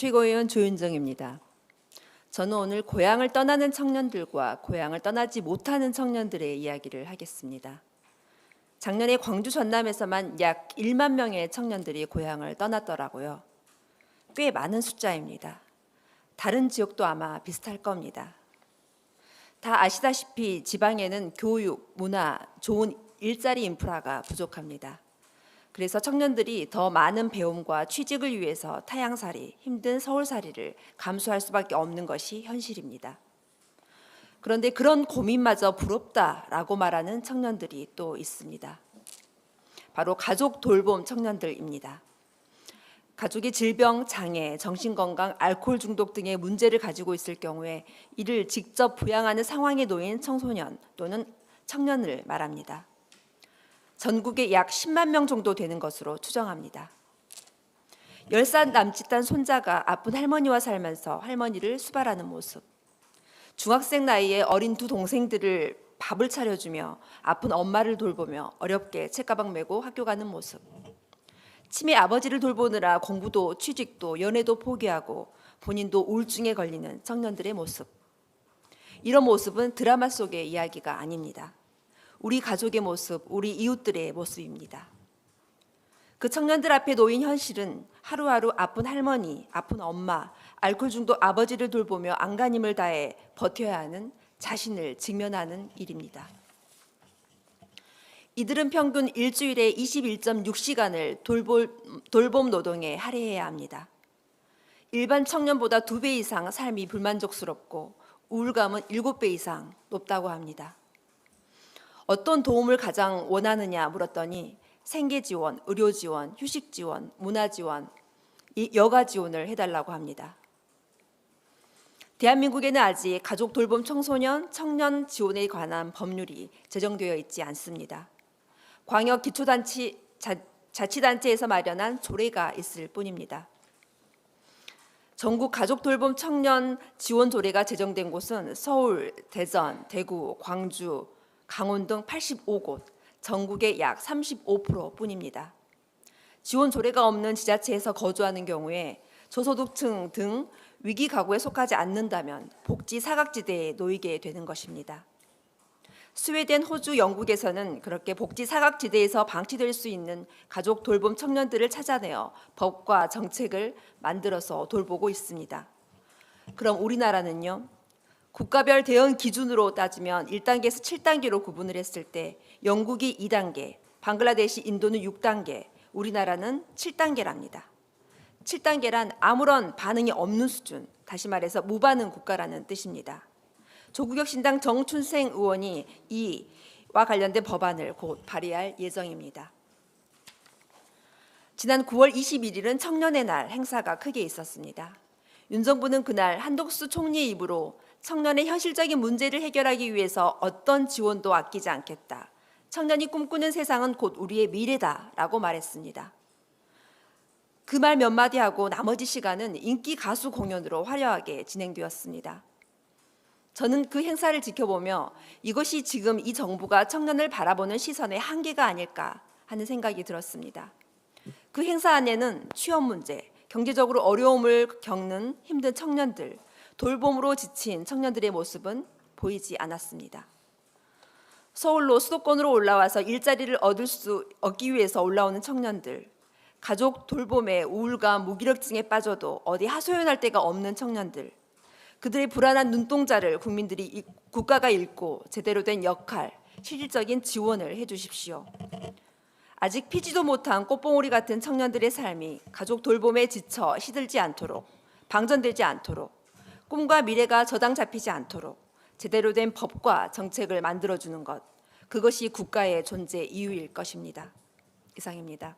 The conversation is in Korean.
최고위원 조윤정입니다. 저는 오늘 고향을 떠나는 청년들과 고향을 떠나지 못하는 청년들의 이야기를 하겠습니다. 작년에 광주 전남에서만 약 1만 명의 청년들이 고향을 떠났더라고요. 꽤 많은 숫자입니다. 다른 지역도 아마 비슷할 겁니다. 다 아시다시피 지방에는 교육, 문화, 좋은 일자리 인프라가 부족합니다. 그래서 청년들이 더 많은 배움과 취직을 위해서 타향살이, 힘든 서울살이를 감수할 수밖에 없는 것이 현실입니다. 그런데 그런 고민마저 부럽다라고 말하는 청년들이 또 있습니다. 바로 가족 돌봄 청년들입니다. 가족이 질병, 장애, 정신건강, 알코올 중독 등의 문제를 가지고 있을 경우에 이를 직접 부양하는 상황에 놓인 청소년 또는 청년을 말합니다. 전국에 약 10만 명 정도 되는 것으로 추정합니다. 10살 남짓한 손자가 아픈 할머니와 살면서 할머니를 수발하는 모습. 중학생 나이에 어린 두 동생들을 밥을 차려주며 아픈 엄마를 돌보며 어렵게 책가방 메고 학교 가는 모습. 치매 아버지를 돌보느라 공부도 취직도 연애도 포기하고 본인도 우울증에 걸리는 청년들의 모습. 이런 모습은 드라마 속의 이야기가 아닙니다. 우리 가족의 모습, 우리 이웃들의 모습입니다. 그 청년들 앞에 놓인 현실은 하루하루 아픈 할머니, 아픈 엄마, 알코올 중독 아버지를 돌보며 안간힘을 다해 버텨야 하는 자신을 직면하는 일입니다. 이들은 평균 일주일에 21.6시간을 돌봄, 돌봄 노동에 할애해야 합니다. 일반 청년보다 두 배 이상 삶이 불만족스럽고 우울감은 일곱 배 이상 높다고 합니다. 어떤 도움을 가장 원하느냐 물었더니 생계 지원, 의료 지원, 휴식 지원, 문화 지원, 이 여가 지원을 해달라고 합니다. 대한민국에는 아직 가족 돌봄 청소년, 청년 지원에 관한 법률이 제정되어 있지 않습니다. 광역 기초단체 자, 자치단체에서 마련한 조례가 있을 뿐입니다. 전국 가족 돌봄 청년 지원 조례가 제정된 곳은 서울, 대전, 대구, 광주, 강원 등 85곳, 전국의 약 35% 뿐입니다. 지원 조례가 없는 지자체에서 거주하는 경우에 저소득층 등 위기 가구에 속하지 않는다면 복지 사각지대에 놓이게 되는 것입니다. 스웨덴, 호주, 영국에서는 그렇게 복지 사각지대에서 방치될 수 있는 가족 돌봄 청년들을 찾아내어 법과 정책을 만들어서 돌보고 있습니다. 그럼 우리나라는요? 국가별 대응 기준으로 따지면 1단계에서 7단계로 구분을 했을 때 영국이 2단계, 방글라데시, 인도는 6단계, 우리나라는 7단계랍니다. 7단계란 아무런 반응이 없는 수준, 다시 말해서 무반응 국가라는 뜻입니다. 조국혁 신당 정춘생 의원이 이와 관련된 법안을 곧 발의할 예정입니다. 지난 9월 21일은 청년의 날 행사가 크게 있었습니다. 윤 정부는 그날 한독수 총리의 입으로 청년의 현실적인 문제를 해결하기 위해서 어떤 지원도 아끼지 않겠다. 청년이 꿈꾸는 세상은 곧 우리의 미래다라고 말했습니다. 그 말 몇 마디 하고 나머지 시간은 인기 가수 공연으로 화려하게 진행되었습니다. 저는 그 행사를 지켜보며 이것이 지금 이 정부가 청년을 바라보는 시선의 한계가 아닐까 하는 생각이 들었습니다. 그 행사 안에는 취업 문제, 경제적으로 어려움을 겪는 힘든 청년들, 돌봄으로 지친 청년들의 모습은 보이지 않았습니다. 서울로 수도권으로 올라와서 일자리를 얻을 수 얻기 위해서 올라오는 청년들, 가족 돌봄에 우울감, 무기력증에 빠져도 어디 하소연할 데가 없는 청년들, 그들의 불안한 눈동자를 국민들이 국가가 읽고 제대로 된 역할, 실질적인 지원을 해주십시오. 아직 피지도 못한 꽃봉오리 같은 청년들의 삶이 가족 돌봄에 지쳐 시들지 않도록 방전되지 않도록 꿈과 미래가 저당 잡히지 않도록 제대로 된 법과 정책을 만들어주는 것 그것이 국가의 존재 이유일 것입니다. 이상입니다.